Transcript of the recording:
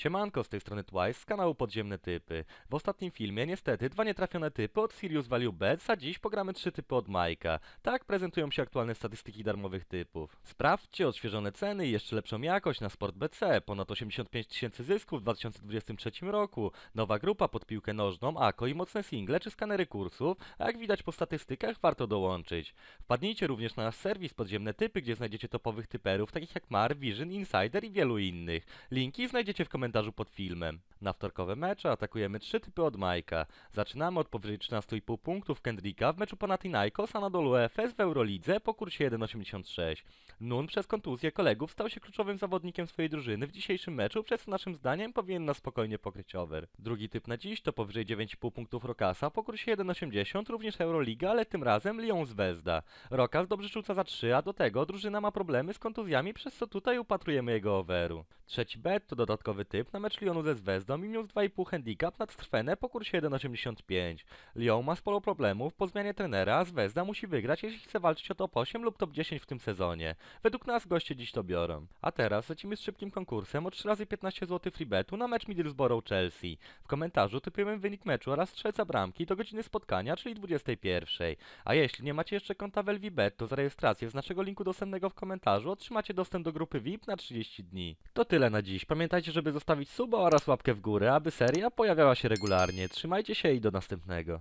Siemanko, z tej strony Twice z kanału Podziemne Typy. W ostatnim filmie niestety dwa nietrafione typy od Sirius Value Bets, a dziś pogramy trzy typy od Majka. Tak prezentują się aktualne statystyki darmowych typów. Sprawdźcie odświeżone ceny i jeszcze lepszą jakość na Sport BC. Ponad 85 tysięcy zysków w 2023 roku. Nowa grupa pod piłkę nożną, AKO i mocne single czy skanery kursów, a jak widać po statystykach warto dołączyć. Wpadnijcie również na nasz serwis Podziemne Typy, gdzie znajdziecie topowych typerów takich jak Mar, Vision, Insider i wielu innych. Linki znajdziecie w komentarzu pod filmem. Na wtorkowe mecze atakujemy trzy typy od Majka. Zaczynamy od powyżej 13,5 punktów Kendricka w meczu Panathinaikos Anadolu Efes w Eurolidze po kursie 1,86. Nun przez kontuzję kolegów stał się kluczowym zawodnikiem swojej drużyny w dzisiejszym meczu, przez co naszym zdaniem powinien na spokojnie pokryć over. Drugi typ na dziś to powyżej 9,5 punktów Rokasa po kursie 1,80 również Euroliga, ale tym razem Lyon z Wezda. Rokas dobrze rzuca za 3, a do tego drużyna ma problemy z kontuzjami, przez co tutaj upatrujemy jego overu. Trzeci bet to dodatkowy typ na mecz Lyonu ze Zvezdą i minus 2,5 handicap nad Strfenę po kursie 1,85. Lyon ma sporo problemów po zmianie trenera, a Zvezda musi wygrać, jeśli chce walczyć o top 8 lub top 10 w tym sezonie. Według nas goście dziś to biorą. A teraz lecimy z szybkim konkursem o 3 razy 15 zł free betu na mecz Middlesbrough-Chelsea. W komentarzu typujemy wynik meczu oraz strzelca bramki do godziny spotkania, czyli 21. A jeśli nie macie jeszcze konta w LVBet, to za rejestrację z naszego linku dostępnego w komentarzu otrzymacie dostęp do grupy VIP na 30 dni. To tyle na dziś. Pamiętajcie, żeby zostawić suba oraz łapkę w górę, aby seria pojawiała się regularnie. Trzymajcie się i do następnego.